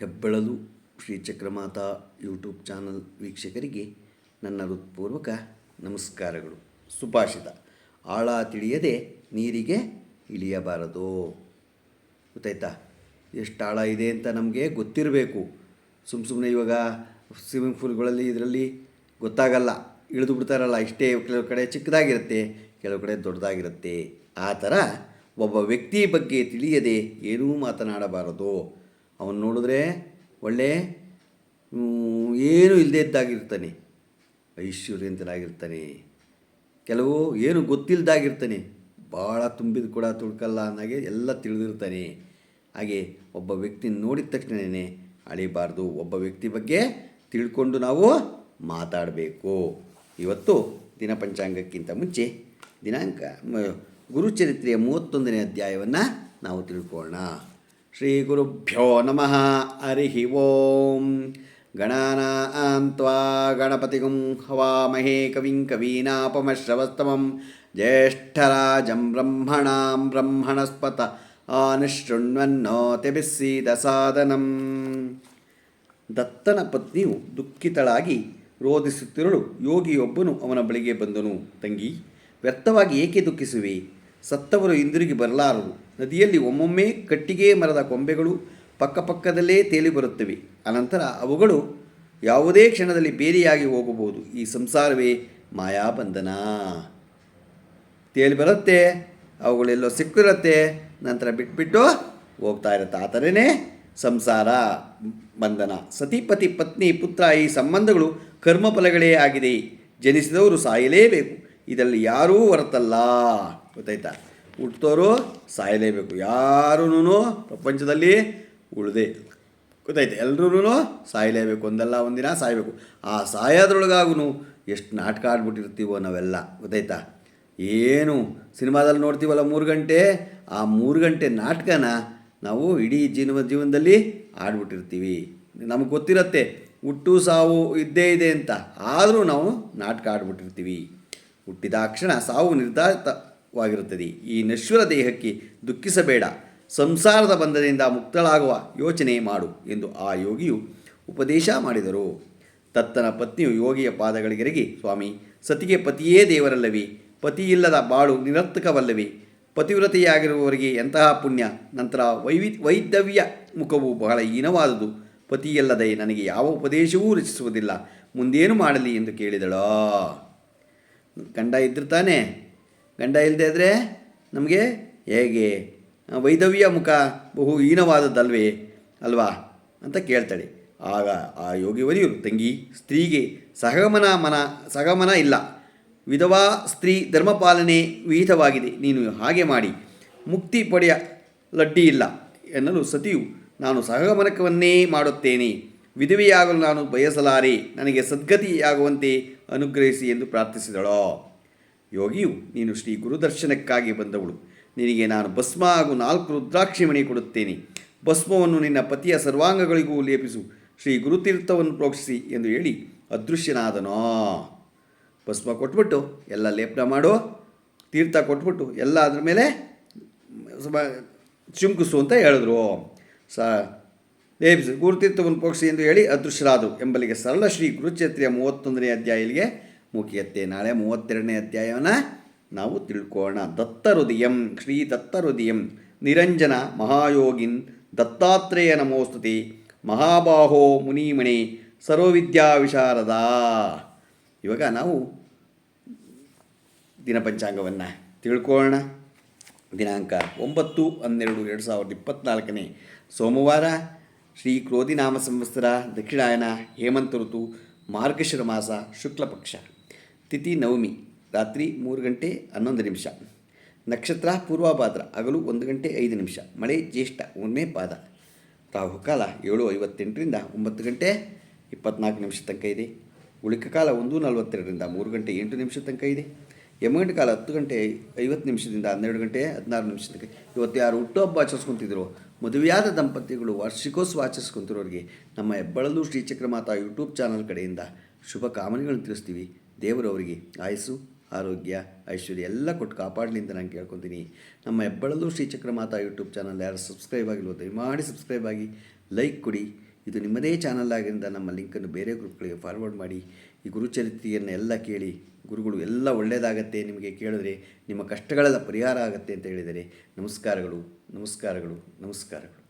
ಹೆಬ್ಬೆಳಲು Shri Chakramata YouTube channel ವೀಕ್ಷಕರಿಗೆ ನನ್ನ ಹೃತ್ಪೂರ್ವಕ ನಮಸ್ಕಾರಗಳು. ಸುಭಾಷಿತ. ಆಳ ತಿಳಿಯದೆ ನೀರಿಗೆ ಇಳಿಯಬಾರದು. ಗೊತ್ತಾಯ್ತಾ? ಎಷ್ಟು ಆಳ ಇದೆ ಅಂತ ನಮಗೆ ಗೊತ್ತಿರಬೇಕು. ಸುಮ್ಮ ಸುಮ್ಮನೆ ಇವಾಗ ಸ್ವಿಮ್ಮಿಂಗ್ ಪೂಲ್ಗಳಲ್ಲಿ ಇದರಲ್ಲಿ ಗೊತ್ತಾಗಲ್ಲ. ಇಳಿದು ಬಿಡ್ತಾರಲ್ಲ, ಇಷ್ಟೇ ಕೆಲವು ಕಡೆ ಚಿಕ್ಕದಾಗಿರುತ್ತೆ, ಕೆಲವು ಕಡೆ ದೊಡ್ಡದಾಗಿರುತ್ತೆ. ಆ ಥರ ಒಬ್ಬ ವ್ಯಕ್ತಿ ಬಗ್ಗೆ ತಿಳಿಯದೆ ಏನೂ ಮಾತನಾಡಬಾರದು. ಅವನು ನೋಡಿದ್ರೆ ಒಳ್ಳೆ ಏನೂ ಇಲ್ಲದೇ ಇದ್ದಾಗಿರ್ತಾನೆ. ಐಶ್ವರ್ಯಂತನಾಗಿರ್ತಾನೆ ಕೆಲವು ಏನು ಗೊತ್ತಿಲ್ಲದಾಗಿರ್ತಾನೆ ಭಾಳ ತುಂಬಿದ ಕೂಡ ತುಳ್ಕಲ್ಲ ಅನ್ನೋಗೆ ಎಲ್ಲ ತಿಳಿದಿರ್ತಾನೆ. ಹಾಗೆ ಒಬ್ಬ ವ್ಯಕ್ತಿ ನೋಡಿದ ತಕ್ಷಣವೇ ಅಳಿಬಾರ್ದು. ಒಬ್ಬ ವ್ಯಕ್ತಿ ಬಗ್ಗೆ ತಿಳ್ಕೊಂಡು ನಾವು ಮಾತಾಡಬೇಕು. ಇವತ್ತು ದಿನ ಪಂಚಾಂಗಕ್ಕಿಂತ ಮುಂಚೆ ದಿನಾಂಕ ಗುರುಚರಿತ್ರೆಯ ಮೂವತ್ತೊಂದನೇ ಅಧ್ಯಾಯವನ್ನು ನಾವು ತಿಳ್ಕೊಳ್ಳೋಣ. ಶ್ರೀ ಗುರುಭ್ಯೋ ನಮಃ ಹರಿ ಓಂ ಗಣಪತಿಗುಂ ಹವಾಮಹೇ ಕವಿಂ ಕವೀನಾಪಮಶ್ರವಸ್ತಮಂ ಜ್ಯೇಷ್ಠರಾಜಂ ಬ್ರಹ್ಮಣಾಂ ಬ್ರಹ್ಮಣಸ್ಪತ ಆನುಶೃಣ್ವನ್ನೋತಿಬಿಸ್ಸೀದ ಸಾದನಂ ದತ್ತನ ಪತ್ನಿಯು ದುಃಖಿತಳಾಗಿ ರೋಧಿಸುತ್ತಿರಲು ಯೋಗಿಯೊಬ್ಬನು ಅವನ ಬಳಿಗೆ ಬಂದನು. ತಂಗಿ, ವ್ಯರ್ಥವಾಗಿ ಏಕೆ ದುಃಖಿಸುವೆ? ಸತ್ತವರು ಹಿಂದಿರುಗಿ ಬರಲಾರರು. ನದಿಯಲ್ಲಿ ಒಮ್ಮೊಮ್ಮೆ ಕಟ್ಟಿಗೆ ಮರದ ಕೊಂಬೆಗಳು ಪಕ್ಕಪಕ್ಕದಲ್ಲೇ ತೇಲಿ ಬರುತ್ತವೆ. ಅನಂತರ ಅವುಗಳು ಯಾವುದೇ ಕ್ಷಣದಲ್ಲಿ ಬೇರೆಯಾಗಿ ಹೋಗಬಹುದು. ಈ ಸಂಸಾರವೇ ಮಾಯಾಬಂಧನ. ತೇಲಿ ಬರುತ್ತೆ, ಅವುಗಳೆಲ್ಲೋ ಸಿಕ್ಕಿರುತ್ತೆ, ನಂತರ ಬಿಟ್ಬಿಟ್ಟು ಹೋಗ್ತಾ ಇರುತ್ತೆ. ಆ ಥರನೇ ಸಂಸಾರ, ಬಂಧನ. ಸತಿಪತಿ ಪತ್ನಿ, ಪುತ್ರ, ಈ ಸಂಬಂಧಗಳು ಕರ್ಮಫಲಗಳೇ ಆಗಿದೆ. ಜನಿಸಿದವರು ಸಾಯಲೇಬೇಕು. ಇದರಲ್ಲಿ ಯಾರೂ ಹೊರತಲ್ಲ. ಗೊತ್ತಾಯ್ತಾ? ಹುಟ್ಟೋರು ಸಾಯಲೇಬೇಕು. ಯಾರೂ ಪ್ರಪಂಚದಲ್ಲಿ ಉಳಿದೆ. ಗೊತ್ತಾಯ್ತು? ಎಲ್ರೂ ಸಾಯಲೇಬೇಕು. ಒಂದಲ್ಲ ಒಂದಿನ ಸಾಯಬೇಕು. ಆ ಸಾಯೋದ್ರೊಳಗಾಗೂ ಎಷ್ಟು ನಾಟಕ ಆಡ್ಬಿಟ್ಟಿರ್ತೀವೋ ನಾವೆಲ್ಲ. ಗೊತ್ತಾಯ್ತಾ? ಏನು ಸಿನಿಮಾದಲ್ಲಿ ನೋಡ್ತೀವಲ್ಲ ಮೂರು ಗಂಟೆ? ಆ ಮೂರು ಗಂಟೆ ನಾಟಕನ ನಾವು ಇಡೀ ಜೀವ ಜೀವನದಲ್ಲಿ ಆಡ್ಬಿಟ್ಟಿರ್ತೀವಿ. ನಮಗೆ ಗೊತ್ತಿರತ್ತೆ, ಹುಟ್ಟು ಸಾವು ಇದ್ದೇ ಇದೆ ಅಂತ. ಆದರೂ ನಾವು ನಾಟಕ ಆಡ್ಬಿಟ್ಟಿರ್ತೀವಿ. ಹುಟ್ಟಿದಾಕ್ಷಣ ಸಾವು ನಿರ್ಧಾರಿತವಾಗಿರುತ್ತದೆ ಈ ನಶ್ವರ ದೇಹಕ್ಕೆ ದುಃಖಿಸಬೇಡ. ಸಂಸಾರದ ಬಂಧದಿಂದ ಮುಕ್ತಳಾಗುವ ಯೋಚನೆ ಮಾಡು ಎಂದು ಆ ಯೋಗಿಯು ಉಪದೇಶ ಮಾಡಿದರು. ತತ್ತನ ಪತ್ನಿಯು ಯೋಗಿಯ ಪಾದಗಳಿಗೆರಗಿ, ಸ್ವಾಮಿ, ಸತಿಗೆ ಪತಿಯೇ ದೇವರಲ್ಲವೇ? ಪತಿಯಿಲ್ಲದ ಬಾಳು ನಿರರ್ಥಕವಲ್ಲವಿ? ಪತಿವ್ರತೆಯಾಗಿರುವವರಿಗೆ ಎಂತಹ ಪುಣ್ಯ? ನಂತರ ವೈವಿ ವೈದವ್ಯ ಮುಖವು ಬಹಳ ಹೀನವಾದುದು. ಪತಿಯಲ್ಲದೆ ನನಗೆ ಯಾವ ಉಪದೇಶವೂ ರಚಿಸುವುದಿಲ್ಲ. ಮುಂದೇನು ಮಾಡಲಿ? ಎಂದು ಕೇಳಿದಳೋ. ಗಂಡ ಇದ್ದರೆ ತಾನೇ ಗಂಡ ಇಲ್ಲದೆ ಇದ್ದರೆ ನಮಗೆ ಹೇಗೆ? ವೈದವ್ಯ ಮುಖ ಬಹು ಹೀನವಾದದ್ದಲ್ವೇ? ಅಲ್ವಾ? ಅಂತ ಕೇಳ್ತಾಳೆ. ಆಗ ಆ ಯೋಗಿವರಿಯರು ತಂಗಿ, ಸ್ತ್ರೀಗೆ ಸಹಗಮನ ಮನ, ಸಹಗಮನ ಇಲ್ಲ. ವಿಧವಾ ಸ್ತ್ರೀ ಧರ್ಮಪಾಲನೆ ವಿಹಿತವಾಗಿದೆ. ನೀನು ಹಾಗೆ ಮಾಡಿ. ಮುಕ್ತಿ ಪಡೆಯ ಲಡ್ಡಿ ಇಲ್ಲ. ಎನ್ನಲು ಸತಿಯು, ನಾನು ಸಹಗಮನಕವನ್ನೇ ಮಾಡುತ್ತೇನೆ. ವಿಧವೆಯಾಗಲು ನಾನು ಬಯಸಲಾರೆ. ನನಗೆ ಸದ್ಗತಿಯಾಗುವಂತೆ ಅನುಗ್ರಹಿಸಿ ಎಂದು ಪ್ರಾರ್ಥಿಸಿದಳೋ. ಯೋಗಿಯು, ನೀನು ಶ್ರೀ ಗುರುದರ್ಶನಕ್ಕಾಗಿ ಬಂದವಳು. ನಿನಗೆ ನಾನು ಭಸ್ಮ ಹಾಗೂ ನಾಲ್ಕು ರುದ್ರಾಕ್ಷಿ ಮಣಿ ಕೊಡುತ್ತೇನೆ. ಭಸ್ಮವನ್ನು ನಿನ್ನ ಪತಿಯ ಸರ್ವಾಂಗಗಳಿಗೂ ಲೇಪಿಸು. ಶ್ರೀ ಗುರುತೀರ್ಥವನ್ನು ಪ್ರೋಕ್ಷಿಸಿ ಎಂದು ಹೇಳಿ ಅದೃಶ್ಯನಾದನೋ. ಭಸ್ಮ ಕೊಟ್ಬಿಟ್ಟು ಎಲ್ಲ ಲೇಪನ ಮಾಡು. ತೀರ್ಥ ಕೊಟ್ಬಿಟ್ಟು ಎಲ್ಲ ಅದ್ರ ಮೇಲೆ ಚಿಮ್ಕಿಸು ಅಂತ ಹೇಳಿದ್ರು. ಸ, ಲೇಪಿಸು. ಗುರುತೀರ್ಥವನ್ನು ಪ್ರೋಕ್ಷಿಸಿ ಎಂದು ಹೇಳಿ ಅದೃಶ್ಯರಾದರು ಎಂಬಲ್ಲಿಗೆ ಸರಳ ಶ್ರೀ ಗುರುಚೇತ್ರಿಯ ಮೂವತ್ತೊಂದನೇ ಅಧ್ಯಾಯ ಮುಗಿಯತ್ತೆ ನಾಳೆ ಮೂವತ್ತೆರಡನೇ ಅಧ್ಯಾಯವನ್ನು ನಾವು ತಿಳ್ಕೋಣ ದತ್ತ ಹೃದಯಂ ಶ್ರೀ ದತ್ತ ಹೃದಯಂ ನಿರಂಜನ ಮಹಾಯೋಗಿನ್, ದತ್ತಾತ್ರೇಯ ನಮೋಸ್ತುತಿ, ಮಹಾಬಾಹೋ ಮುನಿಮಣಿ, ಸರ್ವವಿದ್ಯಾ ವಿಶಾರದ. ಇವಾಗ ನಾವು ದಿನಪಂಚಾಂಗವನ್ನು ತಿಳ್ಕೊಳ್ಳೋಣ. ದಿನಾಂಕ ಒಂಬತ್ತು ಹನ್ನೆರಡು ಎರಡು ಸಾವಿರದ ಇಪ್ಪತ್ತ್ನಾಲ್ಕನೇ ಸೋಮವಾರ ಶ್ರೀ ಕ್ರೋಧಿನಾಮ ಸಂವತ್ಸರ, ದಕ್ಷಿಣಾಯನ ಹೇಮಂತ ಋತು, ಮಾರ್ಗಶಿರ ಮಾಸ ಶುಕ್ಲ ಪಕ್ಷ ತಿಥಿ ನವಮಿ, ರಾತ್ರಿ ಮೂರು ಗಂಟೆ ಹನ್ನೊಂದು ನಿಮಿಷ. ನಕ್ಷತ್ರ ಪೂರ್ವಭಾದ್ರ, ಹಗಲು ಒಂದು ಗಂಟೆ ಐದು ನಿಮಿಷ. ಮಳೆ ಜ್ಯೇಷ್ಠ ಒಂದನೇ ಪಾದ. ರಾಹುಕಾಲ ಏಳು ಐವತ್ತೆಂಟರಿಂದ ಒಂಬತ್ತು ಗಂಟೆ ಇಪ್ಪತ್ನಾಲ್ಕು ನಿಮಿಷ ತನಕ ಇದೆ. ಉಳಿಕ ಕಾಲ ಒಂದು ನಲವತ್ತೆರಡರಿಂದ ಮೂರು ಗಂಟೆ ಎಂಟು ನಿಮಿಷ ತನಕ ಇದೆ. ಯಮಗಂಟೆ ಕಾಲ ಹತ್ತು ಗಂಟೆ ಐವತ್ತು ನಿಮಿಷದಿಂದ ಹನ್ನೆರಡು ಗಂಟೆ ಹದಿನಾರು ನಿಮಿಷ ತನಕ ಇವತ್ತು ಯಾರು ಹುಟ್ಟುಹಬ್ಬ ಆಚರಿಸ್ಕೊತಿದ್ರು, ಮದುವೆಯಾದ ದಂಪತಿಗಳು ವಾರ್ಷಿಕೋತ್ಸವ ಆಚರಿಸ್ಕೊಂತಿರೋರಿಗೆ ನಮ್ಮ ಹೆಬ್ಬಳಲು ಶ್ರೀಚಕ್ರಮಾತಾ ಯೂಟ್ಯೂಬ್ ಚಾನಲ್ ಕಡೆಯಿಂದ ಶುಭ ಕಾಮನೆಗಳನ್ನು ತಿಳಿಸ್ತೀವಿ. ದೇವರು ಅವರಿಗೆ ಆಯಸ್ಸು, ಆರೋಗ್ಯ, ಐಶ್ವರ್ಯ ಎಲ್ಲ ಕೊಟ್ಟು ಕಾಪಾಡಲಿ ಅಂತ ನಾನು ಕೇಳ್ಕೊತೀನಿ. ನಮ್ಮ ಹೆಬ್ಬಳಲ್ಲೂ ಶ್ರೀಚಕ್ರ ಮಾತಾ ಯೂಟ್ಯೂಬ್ ಚಾನಲ್ ಯಾರು ಸಬ್ಸ್ಕ್ರೈಬ್ ಆಗಿಲ್ವೋ ದಯಮಾಡಿ ಸಬ್ಸ್ಕ್ರೈಬ್ ಆಗಿ, ಲೈಕ್ ಕೊಡಿ. ಇದು ನಿಮ್ಮದೇ ಚಾನಲ್ ಆಗಿರಿಂದ ನಮ್ಮ ಲಿಂಕನ್ನು ಬೇರೆ ಗ್ರೂಪ್ಗಳಿಗೆ ಫಾರ್ವರ್ಡ್ ಮಾಡಿ. ಈ ಗುರುಚರಿತ್ರೆಯನ್ನು ಎಲ್ಲ ಕೇಳಿ, ಗುರುಗಳು ಎಲ್ಲ ಒಳ್ಳೆಯದಾಗತ್ತೆ ನಿಮಗೆ ಕೇಳಿದ್ರೆ ನಿಮ್ಮ ಕಷ್ಟಗಳೆಲ್ಲ ಪರಿಹಾರ ಆಗುತ್ತೆ ಅಂತ ಹೇಳಿದರೆ ನಮಸ್ಕಾರಗಳು ನಮಸ್ಕಾರಗಳು ನಮಸ್ಕಾರಗಳು.